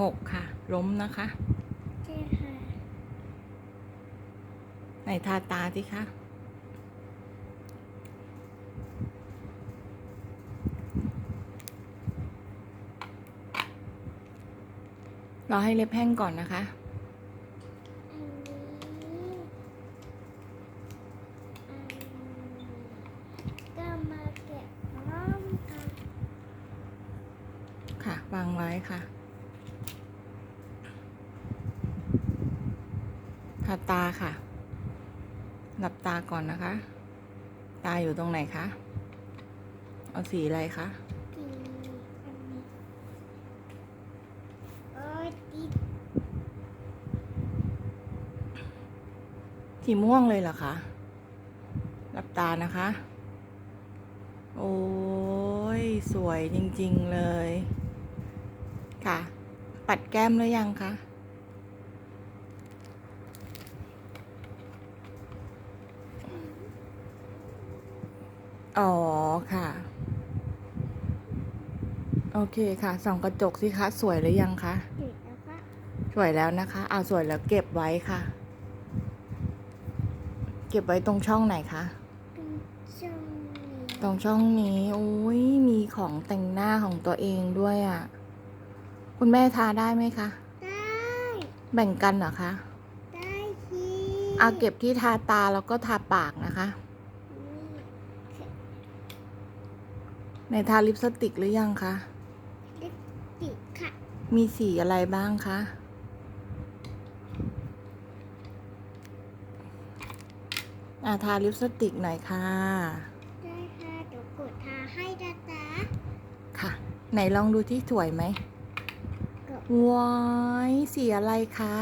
หกค่ะ ล้มนะคะใช่ค่ะไหนทาตาสิคะรอให้เล็บแห้งก่อนนะคะอันนี้อันก็มาเก็บน้อมกันค่ะ วางไว้ค่ะ ทาตาค่ะ หลับตาก่อนนะคะ ตาอยู่ตรงไหนคะ เอาสีอะไรคะสีม่วงเลยเหรอคะ หลับตานะคะ โอ้ย สวยจริง ๆ เลย ค่ะ ปัดแก้มหรือยังคะ อ๋อค่ะ โอเคค่ะ ส่องกระจกสิคะ สวยหรือยังคะติดแล้วก็สวยแล้วนะคะ เอาสวยแล้วเก็บไว้ค่ะ เก็บไว้ตรงช่องไหนคะ เป็นช่องนี้ตรงช่องนี้โอ้ยมีของแต่งหน้าของตัวเองด้วยอะ่ะ คุณแม่ทาได้ไหมคะ ได้แบ่งกันเหรอคะ ได้ทีเอาเก็บที่ทาตาแล้วก็ทาปากนะคะ นี่ ในทาลิปสติกหรือยังคะ ลิปติดค่ะ มีสีอะไรบ้างคะ อ่าทาลิปสติกหน่อยค่ะ ได้ค่ะ เดี๋ยวกดทาให้นะจ๊ะค่ะ ไหนลองดูที่สวยไหมกดว้ายสีอะไรคะ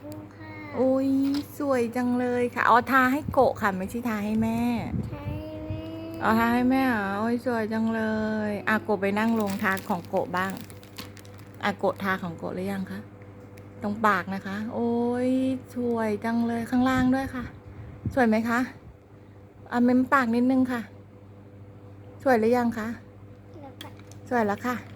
ปูค่ะโอ้ยสวยจังเลยค่ะ อ๋อทาให้โกะค่ะ ไม่ใช่ทาให้แม่ ใช่ ไหมอ๋อทาให้แม่เหรอโอ้ยสวยจังเลยอาโกะไปนั่งลงทาของโกะบ้างอาโกะทาของโกะหรือยังคะตรงปากนะคะ โอ้ยสวยจังเลยข้างล่างด้วยค่ะ สวยไหมคะอะเม้มปากนิดนึงค่ะ สวยหรือยังคะแล้วก็สวยแล้วค่ะ